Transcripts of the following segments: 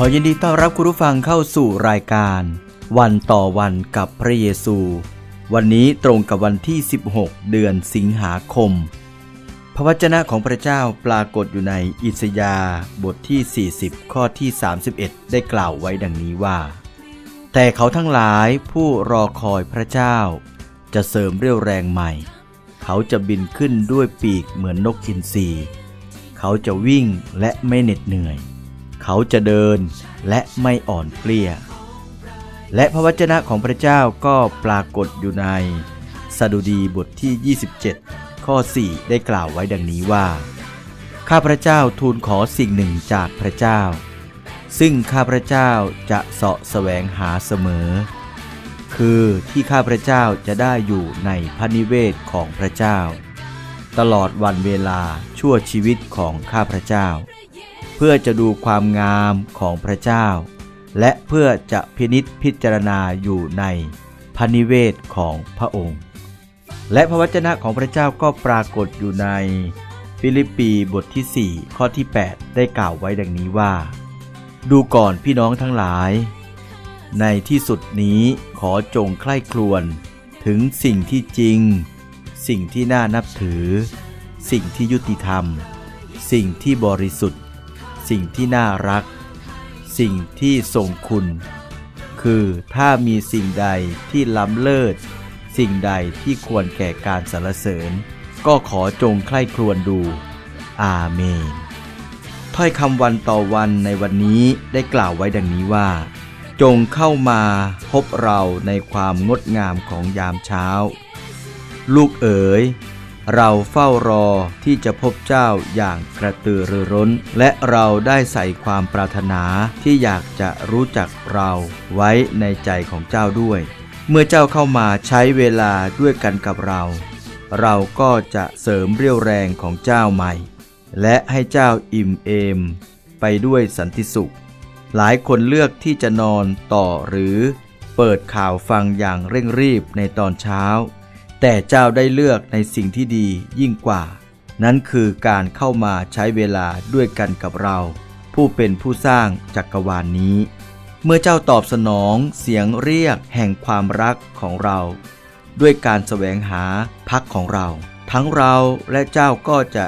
ขอยินดีต้อนรับคุณผู้ฟังเข้าสู่รายการ วันต่อวันกับพระเยซู วันนี้ตรงกับวันที่ 16 เดือนสิงหาคม พระวจนะของพระเจ้าปรากฏอยู่ในอิสยาบทที่ 40 ข้อที่ 31 ได้กล่าวไว้ดังนี้ว่า แต่เขาทั้งหลายผู้รอคอยพระเจ้า จะเสริมเรี่ยวแรงใหม่ เขาจะบินขึ้นด้วยปีกเหมือนนกอินทรีเขาจะวิ่งและไม่เหน็ดเหนื่อย เขาจะเดินและไม่อ่อนเปลี้ย และพระวจนะของพระเจ้าก็ปรากฏอยู่ในสดุดีบทที่ 27 ข้อ 4 ได้กล่าวไว้ดังนี้ว่า ข้าพระเจ้าทูลขอสิ่งหนึ่งจากพระเจ้า ซึ่งข้าพระเจ้าจะเสาะแสวงหาเสมอ คือที่ข้าพระเจ้าจะได้อยู่ในพระนิเวศของพระเจ้า ตลอดวันเวลาชั่วชีวิตของข้าพระเจ้า เพื่อจะดูความงามของพระเจ้า และเพื่อจะพินิษพิจารณาอยู่ในพระนิเวศของพระองค์ และพระวจนะของพระเจ้าก็ปรากฏอยู่ในฟิลิปปีบทที่ 4 ข้อที่ 8 ได้กล่าวไว้ดังนี้ว่า ดูก่อนพี่น้องทั้งหลาย ในที่สุดนี้ขอจงใคร่ครวญถึงสิ่งที่จริง สิ่งที่น่านับถือ สิ่งที่ยุติธรรม สิ่งที่บริสุทธิ์ สิ่งที่น่ารัก สิ่งที่ทรงคุณ คือถ้ามีสิ่งใดที่ล้ำเลิศ สิ่งใดที่ควรแก่การสรรเสริญ ก็ขอจงใคร่ครวญดู อาเมน ถ้อยคำวันต่อวันในวันนี้ได้กล่าวไว้ดังนี้ว่า จงเข้ามาพบเราในความงดงามของยามเช้า ลูกเอ๋ย เราเฝ้ารอที่จะพบเจ้าอย่างกระตือรือร้น และเราได้ใส่ความปรารถนาที่อยากจะรู้จักเราไว้ในใจของเจ้าด้วย เมื่อเจ้าเข้ามาใช้เวลาด้วยกันกับเรา เราก็จะเสริมเรี่ยวแรงของเจ้าใหม่ และให้เจ้าอิ่มเอม ไปด้วยสันติสุข หลายคนเลือกที่จะนอนต่อหรือเปิดข่าวฟังอย่างเร่งรีบในตอนเช้า แต่เจ้าได้เลือกในสิ่งที่ดียิ่งกว่า นั้นคือการเข้ามาใช้เวลาด้วยกันกับเรา ผู้เป็นผู้สร้างจักรวาลนนี้ เมื่อเจ้าตอบสนองเสียงเรียกแห่งความรักของเรา ด้วยการแสวงหาพักของเรา ทั้งเราและเจ้าก็จะ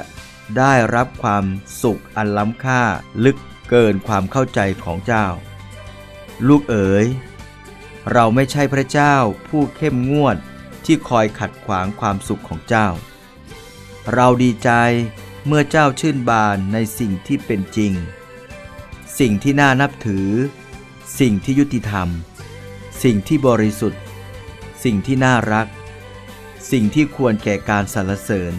ได้รับความสุขอันล้ำค่าลึกเกินความเข้าใจของเจ้า ลูกเอ๋ย เราไม่ใช่พระเจ้าผู้เข้มงวด ที่คอยขัดขวางความสุขของเจ้า เราดีใจเมื่อเจ้าชื่นบานในสิ่งที่เป็นจริง สิ่งที่น่านับถือ สิ่งที่ยุติธรรม สิ่งที่บริสุทธิ์ สิ่งที่น่ารัก สิ่งที่ควรแก่การสรรเสริญ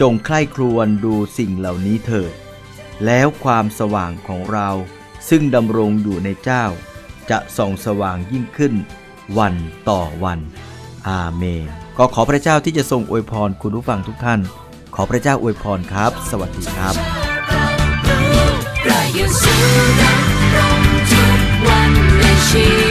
จงใคร่ครวญดูสิ่งเหล่านี้เถิด แล้วความสว่างของเราซึ่งดำรงอยู่ในเจ้า จะส่องสว่างยิ่งขึ้น วันต่อวัน อาเมนก็ขอพระเจ้าที่จะทรงอวยพรคุณผู้ฟังทุกท่าน ขอพระเจ้าอวยพรครับ สวัสดีครับพระเยซูดำราทุกวันในชี